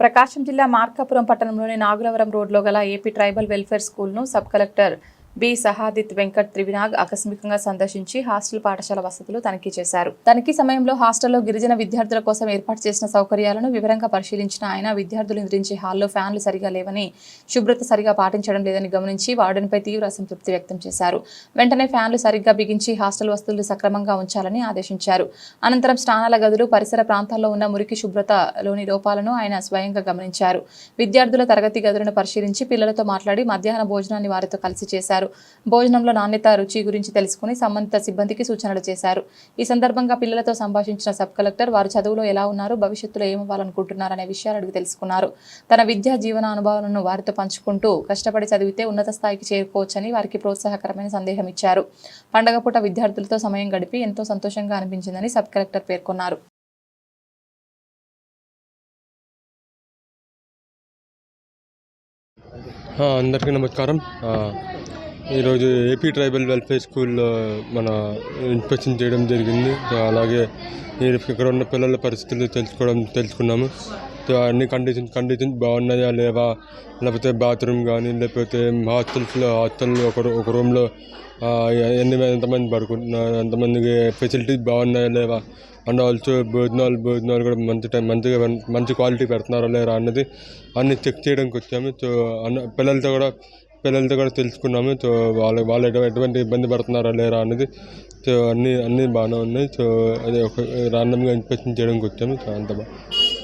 ప్రకాశం జిల్లా మార్కాపురం పట్టణంలోని నాగులవరం రోడ్లో గల AP tribal welfare స్కూల్ను sub collector B. Sahadith Venkat Trivinag ఆకస్మికంగా సందర్శించి హాస్టల్ పాఠశాల వసతులు తనిఖీ చేశారు. తనిఖీ సమయంలో హాస్టల్లో గిరిజన విద్యార్థుల కోసం ఏర్పాటు చేసిన సౌకర్యాలను వివరంగా పరిశీలించిన ఆయన విద్యార్థులు నిద్రించే హాల్లో ఫ్యాన్లు సరిగా లేవని శుభ్రత సరిగా పాటించడం లేదని గమనించి వార్డెన్పై తీవ్ర అసంతృప్తి వ్యక్తం చేశారు. వెంటనే ఫ్యాన్లు సరిగ్గా బిగించి హాస్టల్ వస్తువులు సక్రమంగా ఉంచాలని ఆదేశించారు. అనంతరం స్నానాల గదులు పరిసర ప్రాంతాల్లో ఉన్న మురికి శుభ్రతలోని లోపాలను ఆయన స్వయంగా గమనించారు. విద్యార్థుల తరగతి గదులను పరిశీలించి పిల్లలతో మాట్లాడి మధ్యాహ్న భోజనాన్ని వారితో కలిసి చేశారు. భోజనంలో నాణ్యత రుచి గురించి తెలుసుకుని సంబంధిత సిబ్బందికి సూచనలు చేశారు. ఈ సందర్భంగా పిల్లలతో సంభాషించిన సబ్ కలెక్టర్ వారు చదువులో ఎలా ఉన్నారు భవిష్యత్తులో ఏమవ్వాలనుకుంటున్నారనే విషయాలు అడిగి తెలుసుకున్నారు. తన విద్యా జీవన అనుభవాలను వారితో పంచుకుంటూ కష్టపడి చదివితే ఉన్నత స్థాయికి చేరుకోవచ్చని వారికి ప్రోత్సాహకరమైన సందేహం ఇచ్చారు. పండగ పూట విద్యార్థులతో సమయం గడిపి ఎంతో సంతోషంగా అనిపించిందని సబ్ కలెక్టర్ పేర్కొన్నారు. అందరికీ నమస్కారం. ఈరోజు ఏపీ ట్రైబల్ వెల్ఫేర్ స్కూల్లో మన ఇన్స్పెక్షన్ చేయడం జరిగింది. అలాగే ఇక్కడ ఉన్న పిల్లల పరిస్థితులు తెలుసుకోవడం తెలుసుకున్నాము. అన్ని కండిషన్స్ కండిషన్స్ బాగున్నాయా లేవా? లేకపోతే బాత్రూమ్ కానీ లేకపోతే హాస్టల్స్లో హాస్టల్లో ఒక ఒక రూమ్లో ఎన్ని ఎంతమంది పడుకుంటున్నారు ఎంతమందికి ఫెసిలిటీస్ బాగున్నాయా లేవా? అండ్ ఆల్సో భోజనాలు భోజనాలు కూడా మంచి టైం మంచిగా మంచి క్వాలిటీ పెడుతున్నారా లేరా అన్నది అన్ని చెక్ చేయడానికి వచ్చాము. సో అన్న పిల్లలతో కూడా పిల్లలతో కూడా తెలుసుకున్నాము. సో వాళ్ళు వాళ్ళు ఎటువంటి ఇబ్బంది పడుతున్నారా లేరా అనేది సో అన్నీ అన్నీ బాగానే ఉన్నాయి. సో అదే ఒక రాండమ్గా ఇన్స్పెక్షన్ చేయడానికి వచ్చాము. సో అంత బాగా